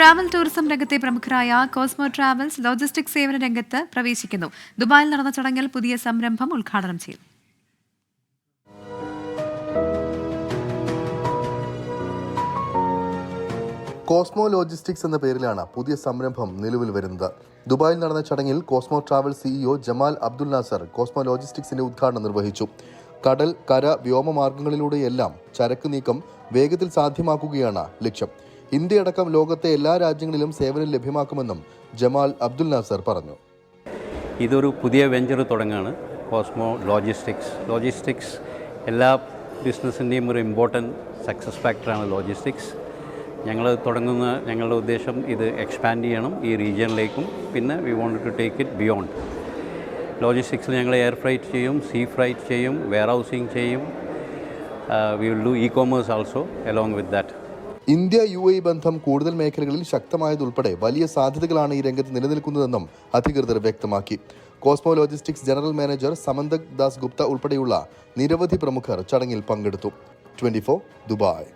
Travel tourism രംഗത്തെ പ്രമുഖരായ Cosmo travels logistic സേവന രംഗത്ത് പ്രവേശിക്കുന്നു. ദുബായിൽ നടന്ന ചടങ്ങിൽ പുതിയ സംരംഭം ഉദ്ഘാടനം ചെയ്തു. കോസ്മോ ലോജിസ്റ്റിക്സ് എന്ന പേരിലാണ് പുതിയ സംരംഭം നിലവിൽ വരുന്നത്. ദുബായിൽ നടന്ന ചടങ്ങിൽ Cosmo travel CEO Jamal Abdul Nasser Cosmo ലോജിസ്റ്റിക്സിന്റെ ഉദ്ഘാടനം നിർവഹിച്ചു. കടൽ കര വ്യോമ മാർഗങ്ങളിലൂടെയെല്ലാം ചരക്ക് നീക്കം വേഗത്തിൽ സാധ്യമാക്കുകയാണ് ലക്ഷ്യം. ഇന്ത്യയടക്കം ലോകത്തെ എല്ലാ രാജ്യങ്ങളിലും സേവനം ലഭ്യമാക്കുമെന്നും ജമാൽ അബ്ദുൽ നാസർ പറഞ്ഞു. ഇതൊരു പുതിയ വെഞ്ചർ തുടങ്ങുകയാണ് കോസ്മോ ലോജിസ്റ്റിക്സ്. ലോജിസ്റ്റിക്സ് എല്ലാ ബിസിനസ്സിന്റെയും ഒരു ഇമ്പോർട്ടന്റ് സക്സസ് ഫാക്ടറാണ് ലോജിസ്റ്റിക്സ്. ഞങ്ങൾ തുടങ്ങുന്ന ഞങ്ങളുടെ ഉദ്ദേശം ഇത് എക്സ്പാൻഡ് ചെയ്യണം ഈ റീജിയനിലേക്കും പിന്നെ we want to take it beyond ലോജിസ്റ്റിക്സിൽ ഞങ്ങൾ എയർ ഫ്രൈറ്റ് ചെയ്യും സീ ഫ്രൈറ്റ് ചെയ്യും വെയർ ഹൗസിങ് ചെയ്യും. We will do e commerce also along with that India U A ബന്ധം കൂടുതൽ മേഖലകളിൽ ശക്തമായതുൾപ്പെടെ വലിയ സാധ്യതകളാണ് ഈ രംഗത്ത് നിലനിൽക്കുന്നതെന്നും അധികൃതർ വ്യക്തമാക്കി. Cosmo logistics general manager Samantak Das Gupta ഉൾപ്പെടെയുള്ള നിരവധി പ്രമുഖർ ചടങ്ങിൽ പങ്കെടുത്തു. Twenty Dubai.